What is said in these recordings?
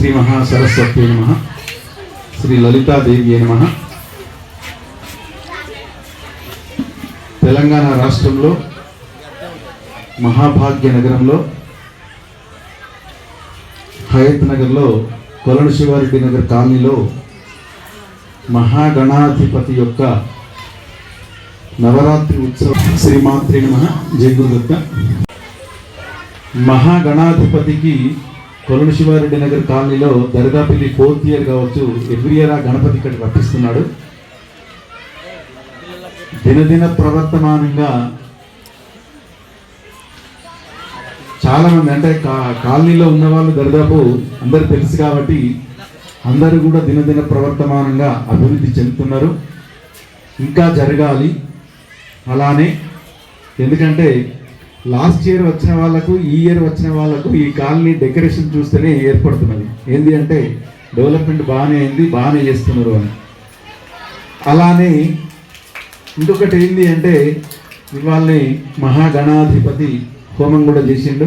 శ్రీ మహాసరస్వతి నమ. శ్రీ లలితాదేవి నమ. తెలంగాణ రాష్ట్రంలో మహాభాగ్య నగరంలో హయత్ నగర్లో కొలను శివారెడ్డి నగర్ కాలనీలో మహాగణాధిపతి యొక్క నవరాత్రి ఉత్సవం శ్రీమాత్రి నమ. జయగురుదత్త మహాగణాధిపతికి కొలను శివారెడ్డి నగర్ కాలనీలో దర్గాపు ఫోర్త్ ఇయర్ కావచ్చు ఎవ్రీ ఇయర్ ఆ గణపతి ఇక్కడ రప్పిస్తున్నాడు. దినదిన ప్రవర్తమానంగా చాలామంది అంటే కా- కాలనీలో ఉన్న వాళ్ళు దరిదాపు అందరు తెలుసు కాబట్టి అందరూ కూడా దినదిన ప్రవర్తమానంగా అభివృద్ధి చెందుతున్నారు. ఇంకా జరగాలి. అలానే ఎందుకంటే లాస్ట్ ఇయర్ వచ్చిన వాళ్ళకు ఈ ఇయర్ వచ్చిన వాళ్ళకు ఈ కాలనీ డెకరేషన్ చూస్తేనే ఏర్పడుతున్నది. ఏంది అంటే డెవలప్మెంట్ బాగానే అయింది బాగానే చేస్తున్నారు అని. అలానే ఇంకొకటి ఏంది అంటే ఇవాళని మహాగణాధిపతి హోమం కూడా చేసిండు.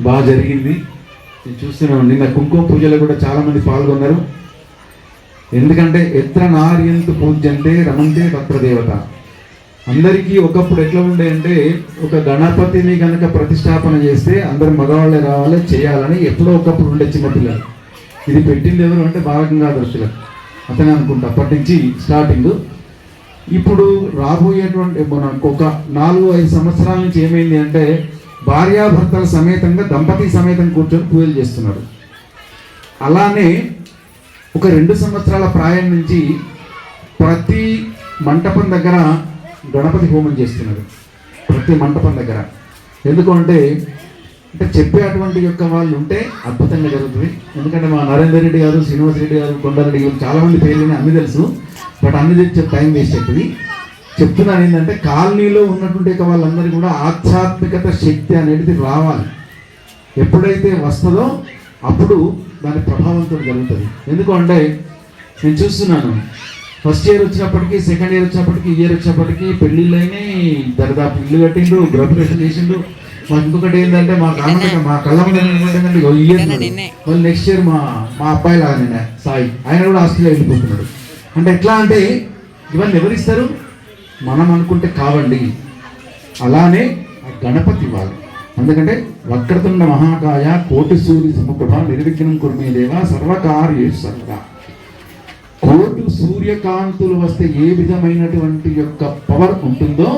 బాగా జరిగింది. నేను చూస్తున్నాను నిన్న కుంకుమ పూజలో కూడా చాలామంది పాల్గొన్నారు. ఎందుకంటే ఎత్ర నార్యంతు అంటే రమంతే తత్ర దేవత. అందరికీ ఒకప్పుడు ఎట్లా ఉండే అంటే ఒక గణపతిని కనుక ప్రతిష్టాపన చేస్తే అందరు మగవాళ్ళే రావాలి చేయాలని ఎప్పుడో ఒకప్పుడు ఉండే చిన్నపిల్లలు ఇది పెట్టింది ఎవరు అంటే బాలగంగాధర తిలక్. అతనే అనుకుంటా అప్పటి నుంచి స్టార్టింగ్ ఇప్పుడు రాబోయేటువంటి మనకు ఒక నాలుగు ఐదు సంవత్సరాల నుంచి ఏమైంది అంటే భార్యాభర్తల సమేతంగా దంపతి సమేతం కూర్చొని పూజలు చేస్తున్నారు. అలానే ఒక రెండు సంవత్సరాల ప్రాయం నుంచి ప్రతి మంటపం దగ్గర గణపతి హోమం చేస్తున్నారు ప్రతి మంటపం దగ్గర. ఎందుకు అంటే అంటే చెప్పేటువంటి యొక్క వాళ్ళు ఉంటే అద్భుతంగా జరుగుతుంది. ఎందుకంటే మా నరేందర్ రెడ్డి గారు శ్రీనివాస్ రెడ్డి గారు కొండారెడ్డి గారు చాలా మంది పేర్లు అన్ని తెలుసు. బట్ అన్ని తెచ్చే టైం వేస్ట్ అవుతుంది చెప్తున్నాను ఏంటంటే కాలనీలో ఉన్నటువంటి యొక్క వాళ్ళందరికీ కూడా ఆధ్యాత్మికత శక్తి అనేది రావాలి. ఎప్పుడైతే వస్తుందో అప్పుడు దాని ప్రభావంతో జరుగుతుంది. ఎందుకు అంటే నేను చూస్తున్నాను ఫస్ట్ ఇయర్ వచ్చినప్పటికీ సెకండ్ ఇయర్ వచ్చినప్పటికీ ఇయర్ వచ్చినప్పటికీ పెళ్ళిళ్ళు అయినాయి దరిదాపు ఇల్లు కట్టిండు గృహప్రవేశం చేసిండు. మాకు ఇంకొకటి ఏంటంటే మా కాలంలో మా కళ్ళ ఏంటంటే ఇయర్ నెక్స్ట్ ఇయర్ మా మా అబ్బాయి లాగానే సాయి. ఆయన కూడా ఆస్ట్రేలియా వెళ్ళిపోతున్నాడు. అంటే ఎట్లా అంటే ఇవన్నీ ఎవరిస్తారు మనం అనుకుంటే కావండి. అలానే ఆ గణపతి ఇవ్వాలి ఎందుకంటే వక్రతుండ మహాకాయ కోటి సూర్య సమప్రభ నిర్విఘ్నం కుర్మే దేవ సర్వకార్య సర్వదా కోటి సూర్యకాంతులు వస్తే ఏ విధమైనటువంటి యొక్క పవర్ ఉంటుందో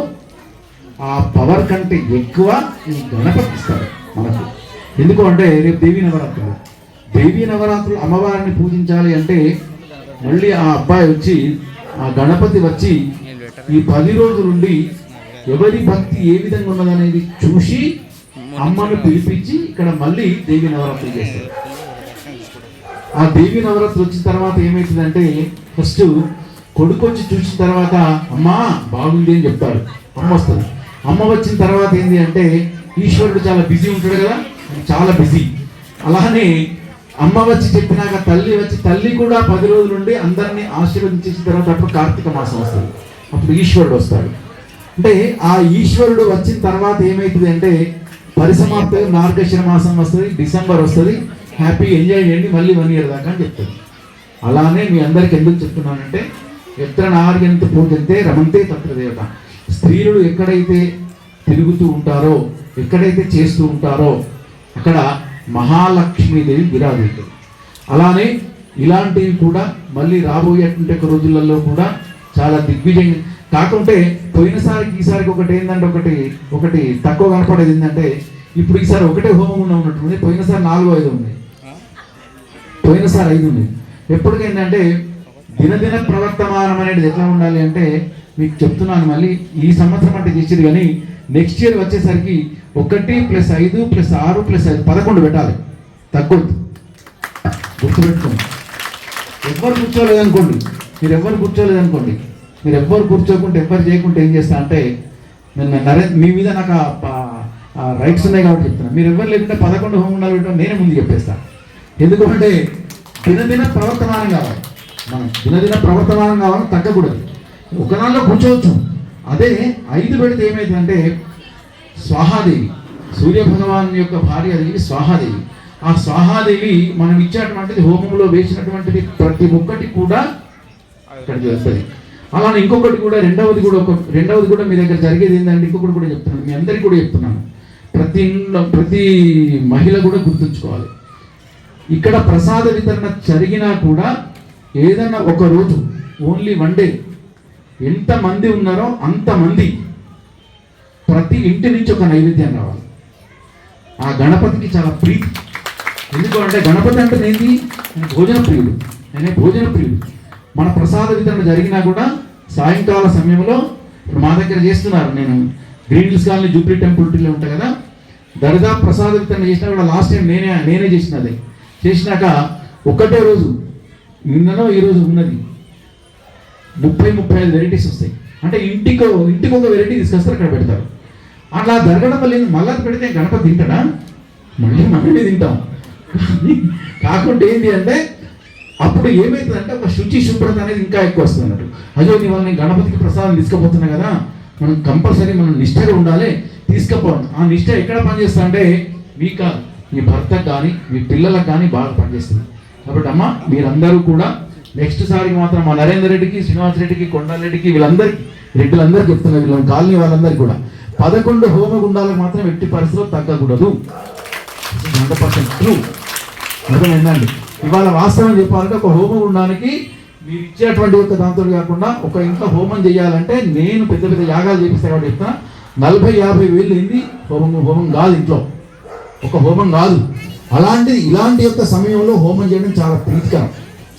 ఆ పవర్ కంటే ఎక్కువ ఈ గణపతి ఇస్తారు మనకు. ఎందుకు అంటే రేపు దేవీ నవరాత్రులు. దేవీ నవరాత్రులు అమ్మవారిని పూజించాలి అంటే మళ్ళీ ఆ అబ్బాయి వచ్చి ఆ గణపతి వచ్చి ఈ పది రోజులుండి ఎవరి భక్తి ఏ విధంగా ఉన్నదనేది చూసి అమ్మను పిలిపించి ఇక్కడ మళ్ళీ దేవి నవరాత్రులు చేస్తారు. ఆ దేవి నవరాత్రి వచ్చిన తర్వాత ఏమవుతుందంటే ఫస్ట్ కొడుకు వచ్చి చూసిన తర్వాత అమ్మా బాగుంది అని చెప్తాడు. అమ్మ వస్తుంది. అమ్మ వచ్చిన తర్వాత ఏంటి అంటే ఈశ్వరుడు చాలా బిజీ ఉంటాడు కదా చాలా బిజీ. అలానే అమ్మ వచ్చి చెప్పినాక తల్లి వచ్చి తల్లి కూడా పది రోజులు ఉండి అందరినీ ఆశీర్వదించేసిన తర్వాత అప్పుడు కార్తీక మాసం వస్తుంది. అప్పుడు ఈశ్వరుడు వస్తాడు. అంటే ఆ ఈశ్వరుడు వచ్చిన తర్వాత ఏమవుతుంది అంటే పరిసమాప్తి మార్గశిర మాసం వస్తుంది డిసెంబర్ వస్తుంది హ్యాపీ ఎంజాయ్ చేయండి మళ్ళీ వన్ ఇయర్ దాకా అని చెప్తాడు. అలానే మీ అందరికి ఎందుకు చెప్తున్నానంటే ఎత్ర నార్యంత పూజంతే రమంతే తత్ర దేవత. స్త్రీలు ఎక్కడైతే తిరుగుతూ ఉంటారో ఎక్కడైతే చేస్తూ ఉంటారో అక్కడ మహాలక్ష్మీదేవి విరాజిస్తుంది అలానే ఇలాంటివి కూడా మళ్ళీ రాబోయేటువంటి ఒక రోజులలో కూడా చాలా దిగ్విజయం. కాకుంటే పోయినసారికి ఈసారికి ఒకటి ఏంటంటే ఒకటి ఒకటి తక్కువ కనపడేది ఏంటంటే ఇప్పుడు ఈసారి ఒకటే హోమం ఉన్నట్టుంది పోయినసారి నాలుగు ఐదు ఉంది. పోయినసారి ఐదు ఉంది ఎప్పటికేంటంటే దినదిన ప్రవర్తమానం అనేది ఎట్లా ఉండాలి అంటే మీకు చెప్తున్నాను మళ్ళీ ఈ సంవత్సరం అంటే చేసేది కానీ నెక్స్ట్ ఇయర్ వచ్చేసరికి ఒకటి ప్లస్ ఐదు ప్లస్ ఆరు ప్లస్ ఐదు పదకొండు పెట్టాలి. తగ్గొద్దు. గుర్తుపెట్టుకోండి. ఎవ్వరు కూర్చోలేదనుకోండి. మీరు ఎవ్వరు కూర్చోలేదనుకోండి. మీరు ఎవ్వరు కూర్చోకుంటే ఎవ్వరు చేయకుంటే ఏం చేస్తా అంటే నేను నరే మీ మీద నాకు రైట్స్ ఉన్నాయి కాబట్టి చెప్తున్నా. మీరు ఎవ్వరు లేకుంటే పదకొండు హోమండాలు పెట్టడం నేనే ముందు చెప్పేస్తాను ఎందుకంటే దినదిన ప్రవర్తమానం కావాలి. మనం దినదిన ప్రవర్తమానం కావాలని తగ్గకూడదు. ఒకనాల్లో కూర్చోవచ్చు. అదే ఐదు పెడితే ఏమైందంటే స్వాహాదేవి సూర్య భగవాన్ యొక్క భార్య దేవి స్వాహాదేవి. ఆ స్వాహాదేవి మనం ఇచ్చేటువంటిది హోమంలో వేసినటువంటిది ప్రతి ఒక్కటి కూడా ఇక్కడ చేస్తుంది అలానే ఇంకొకటి కూడా రెండవది కూడా ఒక రెండవది కూడా మీ దగ్గర జరిగేది ఏంటంటే ఇంకొకటి కూడా చెప్తున్నాను మీ అందరికీ కూడా చెప్తున్నాను. ప్రతి ఇంట్లో ప్రతి మహిళ కూడా గుర్తుంచుకోవాలి. ఇక్కడ ప్రసాద వితరణ జరిగినా కూడా ఏదైనా ఒక రోజు ఓన్లీ వన్ డే ఎంతమంది ఉన్నారో అంతమంది ప్రతి ఇంటి నుంచి ఒక నైవేద్యం రావాలి. ఆ గణపతికి చాలా ప్రీతి. ఎందుకు అంటే గణపతి అంటే ఏంటి? భోజన ప్రియుడు. ఆయన భోజన ప్రియుడు. మన ప్రసాద వితరణ జరిగినా కూడా సాయంకాల సమయంలో ఇప్పుడు మా దగ్గర చేస్తున్నారు నేను గ్రీన్ హిల్స్ కాలనీ టెంపుల్ టెంపుల్లో ఉంటా కదా. దర్గా ప్రసాద వితరణ చేసినా కూడా లాస్ట్ టైం నేనే నేనే చేసినది. చేసినాక ఒకటే రోజు నిన్ననో ఈ రోజు ఉన్నది. ముప్పై ముప్పై ఐదు వెరైటీస్ వస్తాయి. అంటే ఇంటికి ఇంటికి ఒక వెరైటీ తీసుకొస్తారు అక్కడ పెడతారు. అట్లా జరగడం వల్ల మళ్ళీ పెడితే గణపతి తింటాడా? మళ్ళీ మనమే తింటాం. కాకుండా ఏంటి అంటే అప్పుడు ఏమవుతుందంటే ఒక శుచి శుభ్రత అనేది ఇంకా ఎక్కువ వస్తుంది అన్నట్టు. అయ్యో నీ వాళ్ళని గణపతికి ప్రసాదం తీసుకుపోతున్నా కదా మనం కంపల్సరీ మనం నిష్ఠగా ఉండాలి తీసుకుపోవాలి ఆ నిష్ఠ ఎక్కడ పనిచేస్తా అంటే మీ కాదు. మీ భర్తకు కానీ మీ పిల్లలకు కానీ బాగా పనిచేస్తుంది. కాబట్టి అమ్మ మీరందరూ కూడా నెక్స్ట్ సారికి మాత్రం మా నరేందర్ రెడ్డికి శ్రీనివాస్ రెడ్డికి కొండారెడ్డికి వీళ్ళందరికీ రెడ్డిలందరికీ చెప్తున్నారు వీళ్ళ కాలనీ వాళ్ళందరికీ కూడా పదకొండు హోమగుండాలకు మాత్రం ఎట్టి పరిస్థితిలో తగ్గకూడదు. హండ్రెడ్ పర్సెంట్ ట్రూ అర్థమైందండి? ఇవాళ వాస్తవం చెప్పాలంటే ఒక హోమగుండానికి మీరు ఇచ్చేటువంటి యొక్క దాంతో కాకుండా ఒక ఇంట్లో హోమం చేయాలంటే నేను పెద్ద పెద్ద యాగాలు చేపిస్తాను కాబట్టి చెప్తున్నా. నలభై యాభై వేలు ఏంది? హోమం హోమం కాదు ఇంట్లో. ఒక హోమం కాదు. అలాంటిది ఇలాంటి యొక్క సమయంలో హోమం చేయడం చాలా ప్రీతికరం.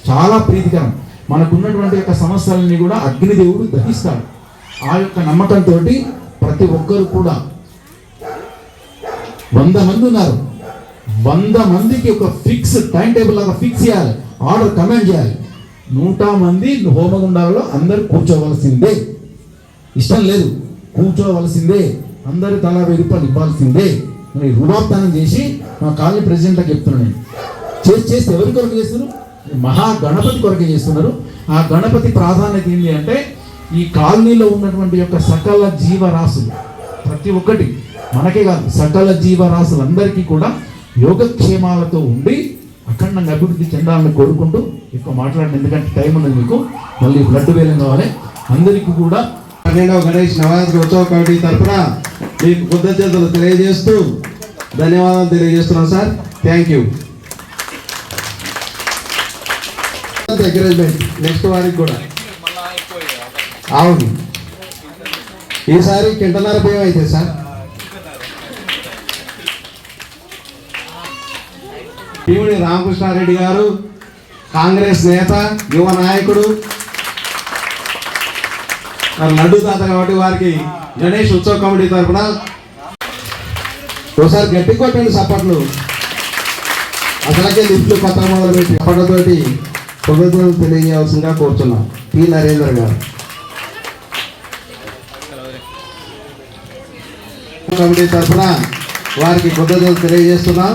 చాలా ప్రీతికరం. మనకున్నటువంటి యొక్క సమస్యలన్నీ కూడా అగ్నిదేవుడు దహిస్తాడు ఆ యొక్క నమ్మకంతో ప్రతి ఒక్కరు కూడా వంద మంది ఉన్నారు. వంద మందికి ఒక ఫిక్స్ టైం టేబుల్ లాగా ఫిక్స్ చేయాలి. ఆర్డర్ కమెంట్ చేయాలి. నూట మంది హోమగుండాలలో అందరు కూర్చోవలసిందే. ఇష్టం లేదు. కూర్చోవలసిందే. అందరు తలా వెయ్యి రూపాయలు ఇవ్వాల్సిందే. మరి రుణోత్తానం చేసి మా కాలనీ ప్రెసిడెంట్లకు చెప్తున్నాను నేను. చేసి చేస్తే ఎవరి కొరకు చేస్తున్నారు? మహా గణపతి కొరకే చేస్తున్నారు. ఆ గణపతి ప్రాధాన్యత ఏంటి అంటే ఈ కాలనీలో ఉన్నటువంటి యొక్క సకల జీవరాశులు ప్రతి ఒక్కటి మనకే కాదు సకల జీవరాశులందరికీ కూడా యోగక్షేమాలతో ఉండి అఖండంగా అభివృద్ధి చెందాలని కోరుకుంటూ ఎక్కువ మాట్లాడిన ఎందుకంటే టైం ఉన్నది మీకు. మళ్ళీ బ్లడ్ వేలం కావాలి. అందరికీ కూడా పన్నెండవ గణేష్ నవరాత్రి ఉత్సవ కమిటీ తరఫున మీకు కృతజ్ఞతలు తెలియజేస్తూ ధన్యవాదాలు తెలియజేస్తున్నాం sir. Thank you encouragement next వారికి కూడా. అవును. ఈసారి కింటన్నర బియ్యం అయితే సార్. పీవుడి రామకృష్ణారెడ్డి గారు కాంగ్రెస్ నేత యువ నాయకుడు లడ్డు తాత కాబట్టి వారికి గణేష్ ఉత్సవ కమిటీ తరఫున ఒకసారి గట్టి కొట్టండి సప్పట్లు అసలకే లిఫ్ట్లు కొత్త మొదలు పెట్టి అప్పటితోటి ప్రభుత్వం తెలియజేయాల్సిందిగా కోరుతున్నాం. పి. నరేంద్ర గారు. కమిటీ తరఫున వారికి కృతజ్ఞతలు తెలియజేస్తున్నాం.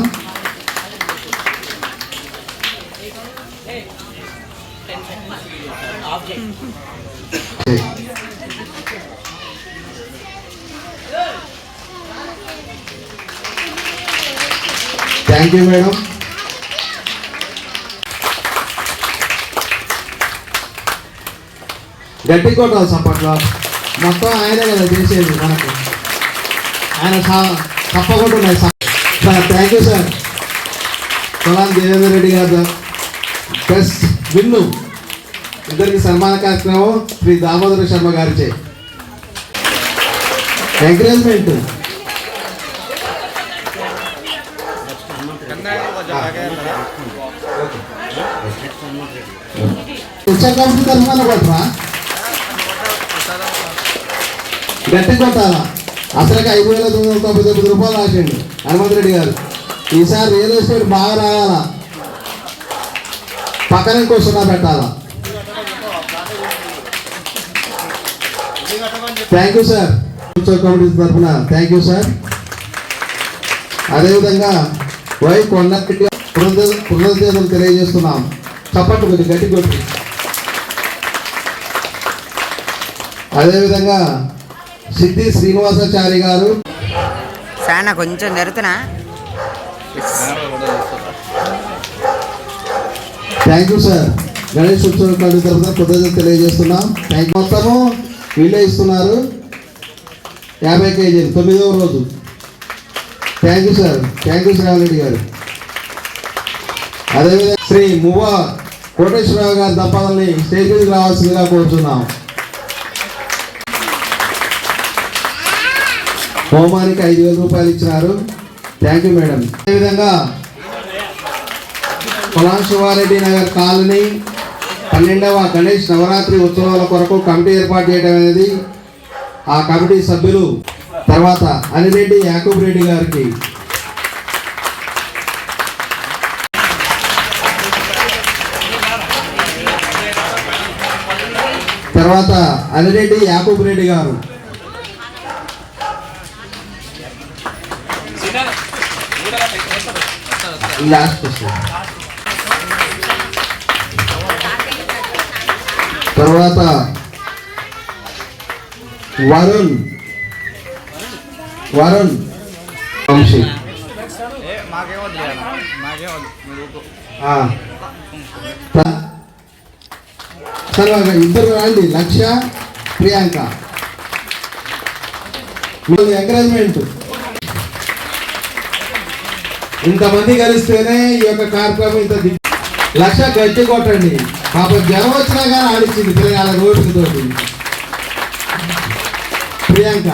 థ్యాంక్ యూ మేడం గట్టి కొట్టాలి సప్పట్లో మొత్తం ఆయనే కదా చేసేది మనకు. ఆయన సా- తప్పకుండా sir. Thank you sir Polan Devendra Reddy garu plus విన్ను. ఇద్దరికి సన్మాన కార్యక్రమం శ్రీ దామోదర శర్మ గారిచే. ఎంకరేజ్మెంట్ ఉత్సవ కమిటీ కొట్టరా గట్టి కొట్టాలా అసలుకి ఐదు వేల తొమ్మిది వందల తొంభై తొమ్మిది రూపాయలు రాసిండు హనుమంత్ రెడ్డి గారు. ఈసారి రియల్ ఎస్టేట్ బాగా రావాలా పక్కన ఇంకో సున్నా పెట్టాలా? థ్యాంక్ యూ సార్ ఉత్సవ కమిటీ తరఫున థ్యాంక్ యూ సార్ అదేవిధంగా వై కొండ కృతజ్ఞ- కృతజ్ఞతలు తెలియజేస్తున్నాం. చప్పట్లు కొద్ది గట్టి కొట్టి. అదేవిధంగా సిద్ధి శ్రీనివాసాచారి గారు. సార్ నా కొంచెం జరుగుతున్నా? థ్యాంక్ యూ సార్ గణేష్ ఉత్సవ కమిటీ తరఫున కృతజ్ఞత తెలియజేస్తున్నాం. థ్యాంక్ యూ మొత్తము వీళ్ళే ఇస్తున్నారు. యాభై కేజీలు తొమ్మిదవ రోజు. Thank you sir thank you Shravanreddy garu. అదేవిధంగా శ్రీ మువ్వ కోటేశ్వరరావు గారి దంపతుల్ని స్టేజ్ మీదకి రావాల్సిందిగా కోరుతున్నాం హోమానికి ఐదు వేల రూపాయలు ఇచ్చినారు. థ్యాంక్ యూ మేడం అదేవిధంగా పొలాం శివారెడ్డి నగర్ కాలనీ పన్నెండవ గణేష్ నవరాత్రి ఉత్సవాల కొరకు కమిటీ ఏర్పాటు చేయడం అనేది ఆ కమిటీ సభ్యులు తర్వాత అనిరెడ్డి యాకూబ్ రెడ్డి గారికి. తర్వాత అనిరెడ్డి యాకూబ్ రెడ్డి గారు. లాస్ట్ క్వశ్చన్ తర్వాత వరుణ్. వరుణ్. వంశీ. తర్వాత ఇద్దరు రండి. లక్ష ప్రియాంక. ఎంకరేజ్మెంట్ ఇంతమంది కలిస్తేనే ఈ యొక్క కార్యక్రమం ఇంత లక్ష గట్టి కొట్టండి. పాప జ్వరం వచ్చినా కానీ ఆడిచ్చింది పిల్లగాల రోడ్డుతో ప్రియాంక.